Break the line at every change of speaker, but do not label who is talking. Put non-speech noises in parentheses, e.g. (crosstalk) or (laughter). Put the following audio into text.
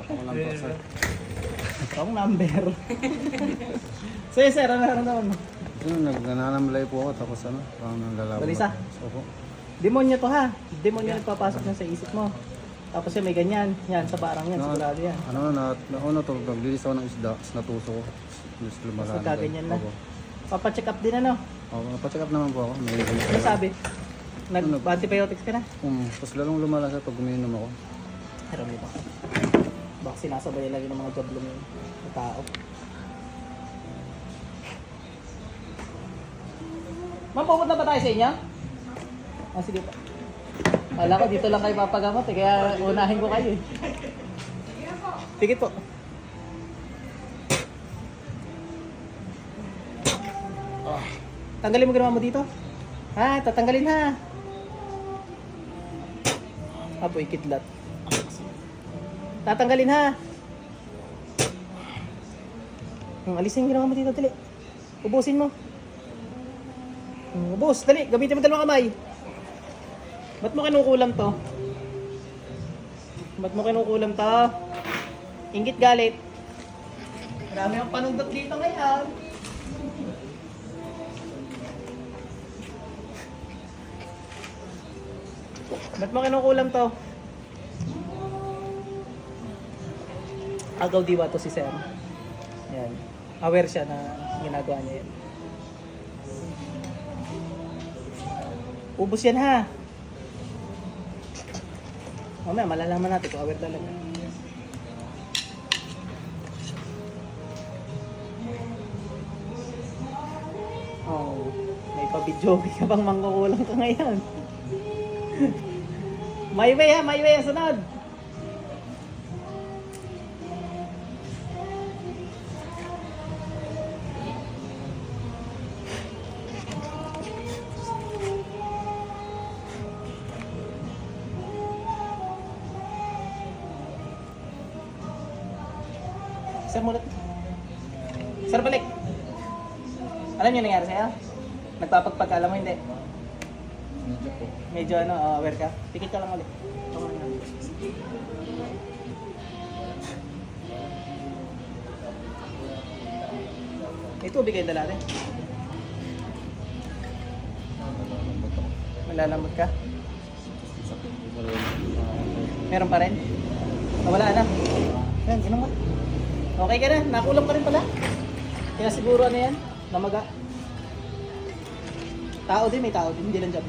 Ako lang to, sir. (laughs)
Wrong number. (laughs) Sige sir, ano ano naman mo?
Yun, nagnanamlay po ako tapos ano, parang nanggalaw.
Balisa?
Opo.
Demonyo to ha. Demonyo nagpapasok na sa isip mo. Tapos yung may ganyan. Yan, sa barang yan.
No.
Sigurado yan.
Ano na, nauna to, naglilis ako ng isda, tapos natuso ko. Tapos lumalaan.
Tapos nagkaganyan na.
Opo.
Papacheck up din ano.
Opo, napacheck up naman po ako. May
Ano sabi? Nag-antibiotics ka na?
Um, tapos lalong lumala siya pag umiinom ako.
Pero may baka. Baka sinasabay lagi ng mga job yung tao. Ma'am, pupunta ba tayo sa inyo? Ah, sige po. Kala ko dito lang kayo papagamot eh, kaya unahin ko kayo eh. Sige po. Oh. Tanggalin mo ginawa mo dito? Ha, tatanggalin ha. Apoy kidlat. Tatanggalin ha. Hmm, alisin yung ginawa mo dito, dali. Ubusin mo. Hmm, ubus, dali. Gamitin mo dalawang kamay. Ba't mo kinukulam to? Ba't mo kinukulam to? Ingit galit. Marami ang panundot dito ngayon. Ba't mo kinukulam to? Agaw diwa to si Sir. Yan. Aware siya na ginagawa niya yan. Ubus yan ha. Mamaya malalaman natin kung aware talaga. Oh, may pa-video ka bang mangkukulang ka ngayon? (laughs) may way ha, may way sunod. Sir, mulat. Sir, balik. Alam niyo nangyari sa'yo? Nagpapagpag ka, alam mo hindi?
Medyo po.
Medyo ano, uh, aware ka? Pikit ka lang ulit. Na. Dala rin.
Nalalambot ako.
Malalamot ka? Meron pa rin? Nawala na? Yan, inom ka. Okay ka na? Nakulam ka rin pala? Kaya siguro ano yan? Namaga. Tao din, may tao din. Hindi lang job.